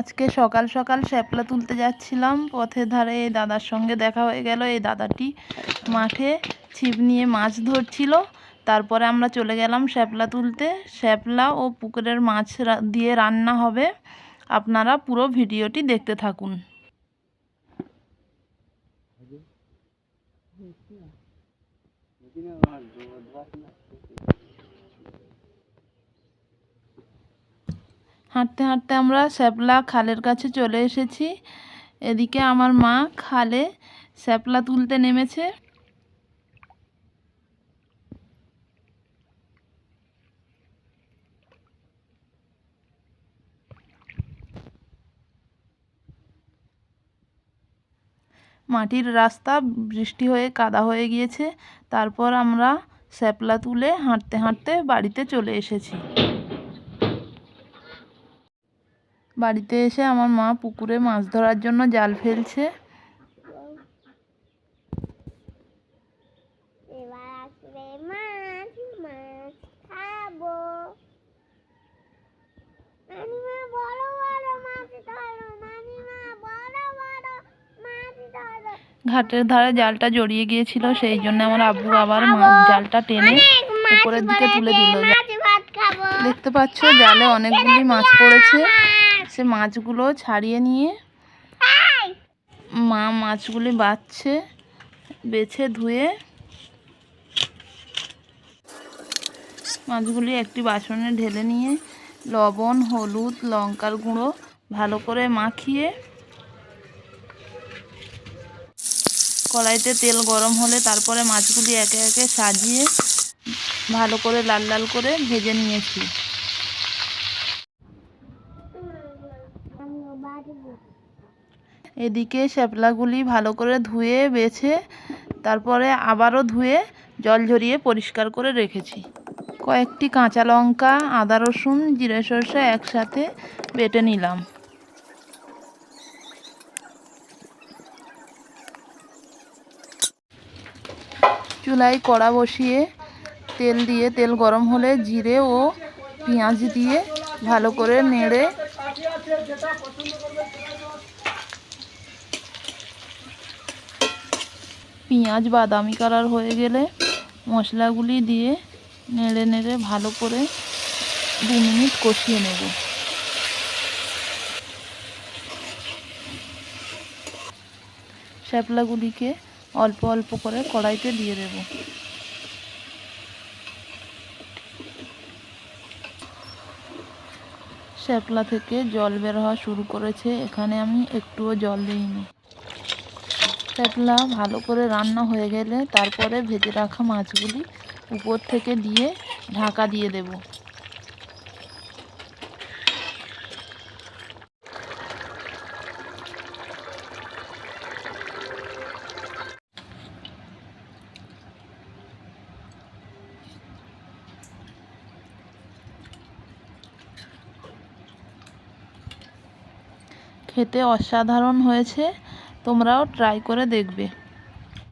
আজকে সকাল সকাল শ্যাপলা তুলতে যাচ্ছিলাম। পথের ধারে এই দাদার সঙ্গে দেখা হয়ে গেল। এই দাদাটি মাঠে ছিপ নিয়ে মাছ ধরছিল। তারপরে আমরা চলে গেলাম শ্যাপলা তুলতে। শ্যাপলা ও পুকুরের মাছ দিয়ে রান্না হবে। আপনারা পুরো ভিডিওটি দেখতে থাকুন। হাঁটতে হাঁটতে আমরা শ্যাপলা খালের কাছে চলে এসেছি। এদিকে আমার মা খালে শ্যাপলা তুলতে নেমেছে। মাটির রাস্তা বৃষ্টি হয়ে কাদা হয়ে গিয়েছে। তারপর আমরা শ্যাপলা তুলে হাঁটতে হাঁটতে বাড়িতে চলে এসেছি। বাড়িতে এসে আমার মা পুকুরে মাছ ধরার জন্য জাল ফেলছে। মাছ মাছ মাছ মাছ ঘাটের ধারে জালটা জড়িয়ে গিয়েছিল সেই জন্য আমার আব্বু আবার মা- জালটা টেনে উপরের দিকে তুলে দিল। মাছ দেখতে পাচ্ছ জালে অনেকগুলি মাছ পড়েছে। সে মাছগুলো ছাড়িয়ে নিয়ে। মা মাছগুলি বাছছে বেছে ধুয়ে। মাছগুলি একটি বাসনে ঢেলে নিয়ে লবণ হলুদ লঙ্কার গুঁড়ো ভালো করে মাখিয়ে। কড়াইতে তেল গরম হলে তারপরে মাছগুলি একে একে সাজিয়ে ভালো করে লাল লাল করে ভেজে নিয়েছি। এদিকে শ্যাপলাগুলি ভালো করে ধুয়ে, বেছে, তারপরে আবারও ধুয়ে, জল ঝরিয়ে পরিষ্কার করে রেখেছি। কয়েকটি কাঁচা লঙ্কা, আদা রসুন, জিরে সরষে একসাথে বেটে নিলাম। চুলায় কড়া বসিয়ে তেল দিয়ে, তেল গরম হলে জিরে ও পেঁয়াজ দিয়ে ভালো করে নেড়ে পেঁয়াজ, বাদামি কালার হয়ে গেলে মশলাগুলি দিয়ে নেড়ে নেড়ে ভালো করে দু মিনিট কষিয়ে নেব। শ্যাপলাগুলিকে অল্প অল্প করে কড়াইতে দিয়ে দেব। শ্যাপলা থেকে জল বের হওয়া শুরু করেছে। এখানে আমি একটুও জল দিইনি। শ্যাপলা ভালো করে রান্না হয়ে গেলে তারপরে ভেজে রাখা মাছগুলি উপর থেকে দিয়ে ঢাকা দিয়ে দেব। খেতে অসাধারণ হয়েছে তোমরাও ট্রাই করে দেখবে।